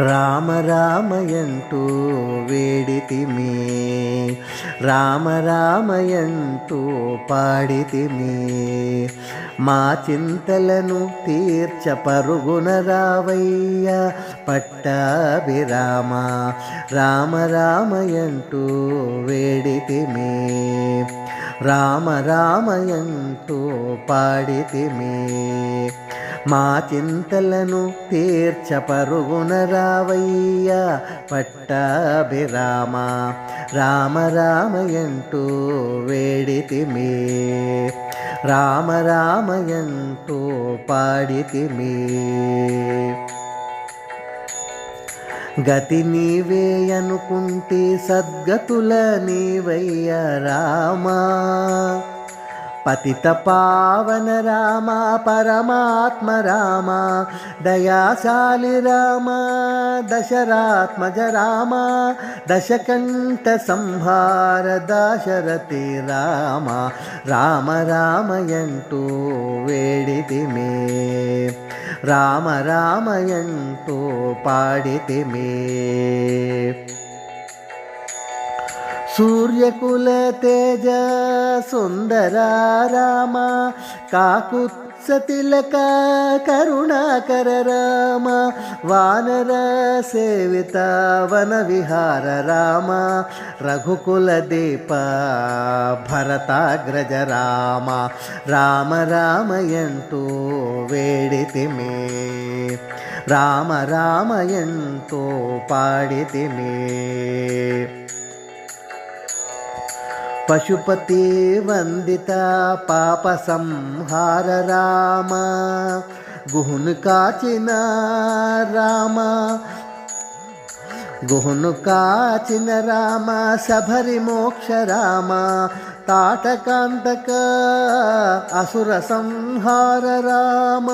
రామ రామయంటూ వేడితిమి. రామ రామయంటూ పాడితిమి. మా చింతలను తీర్చ పరుగున రావయ్య పట్టాభిరామ. రామ రామయంటూ వేడితిమి. రామ రామయంటూ పాడితిమి. మా చింతలను తీర్చ పరుగున రావయ్య పట్టాభిరామ. రామ రామయంటూ వేడితిమి. రామ రామయంటూ పాడితిమి. గతి నీవే అనుకుంటే సద్గతుల నీవయ్య రామా. పతిత పావన రామ పరమాత్మ రామ దయాశాలి రామ దశరాత్మజ రామ దశకంఠ సంహార దశరథి రామ. రామ రామయంటూ వేడితిమే రామ రామయంటూ పాడితిమే సూర్యకుల తేజ సుందర రామ కాకుత్స తిలక కరుణాకర రామ వానర సేవిత వన విహార రామ రఘుకుల దీప భరతాగ్రజ రామ రామ రామ రామయంటూ వేడితిమే రామ రామ ఎంతో పాడితిమే. పశుపతే వందిత పాప సంహార రామ. గుహును కాచిన రామ. గుహును కాచిన రామ శబరి మోక్ష రామ. తాటకాంతక అసుర సంహార రామ.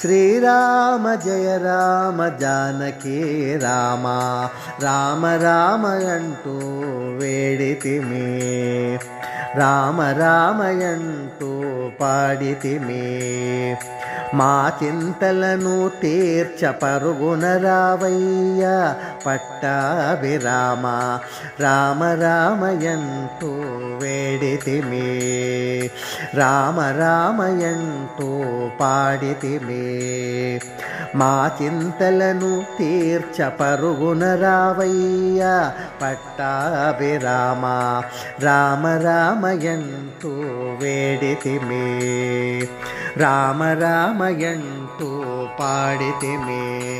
శ్రీరామ జయ రామ జానకే రామ. రామ రామ అంటూ పాడితిమి. రామ రామయంతో పాడితిమి. మా చింతలను తీర్చ పరుగున రావయ్య పట్టాభిరామ రామ రామయంతో వేడితిమి. రామ రామయంతో పాడితిమి. మా చింతలను తీర్చ పరుగున రావయ్య పట్టాభిరామ రామ రామయంటూ వేడితిమి. రామ రామయంటూ పాడితిమి.